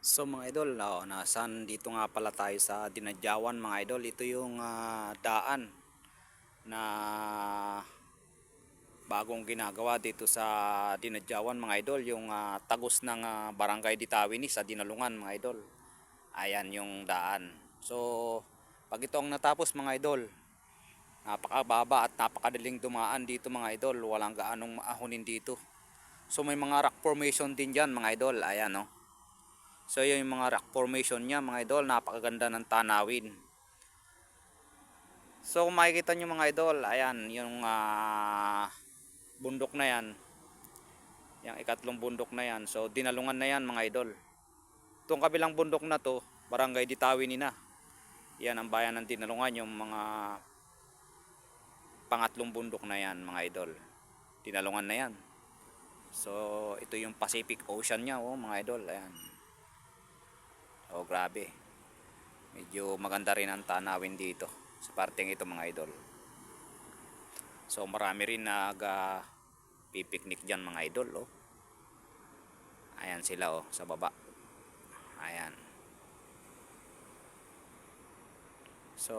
So mga idol, oh, nasan dito nga pala tayo sa Dinadyawan mga idol. Ito yung ah, daan na bagong ginagawa dito sa Dinadyawan mga idol. Yung ah, tagos ng ah, Barangay Ditawini sa Dinalungan mga idol. Ayan yung daan. So pag ito ang natapos mga idol, napakababa at napakadaling dumaan dito mga idol. Walang gaanong maahonin dito. So may mga rock formation din dyan mga idol. Ayan oh. So yun yung mga rock formation niya mga idol, napakaganda ng tanawin. So kung makikita nyo mga idol, ayan yung ah, bundok na yan. Yung ikatlong bundok na yan. So dinalungan na yan mga idol. Itong kabilang bundok na to, barangay Ditawin na. Yan ang bayan ng dinalungan yung mga pangatlong bundok na yan mga idol. Dinalungan na yan. So ito yung Pacific Ocean niya oh mga idol, ayan. Oh, grabe. Medyo maganda rin ang tanawin dito sa parteng ito mga idol. So marami rin nag uh, pipiknik diyan mga idol oh. Ayan sila oh sa baba. Ayan. So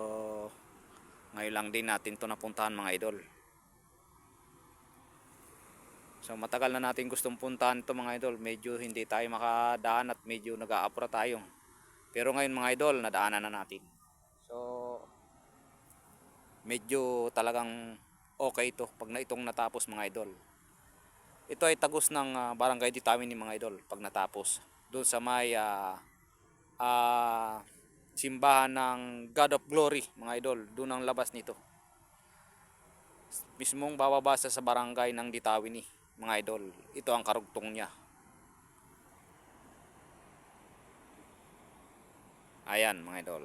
ngayon lang din natin to napuntahan mga idol. So matagal na natin gustong puntahan to mga idol. Medyo hindi tayo makadaan at medyo nag-aapura tayo. Pero ngayon mga idol, nadaanan na natin. So, medyo talagang okay ito pag na itong natapos mga idol. Ito ay tagos ng ah, barangay Ditamin ni mga idol pag natapos. Doon sa may ah, ah, simbahan ng God of Glory mga idol. Doon ang labas nito. Mismong bababasa sa barangay ng Ditawini mga idol. Ito ang karugtong niya. Ayan mga idol.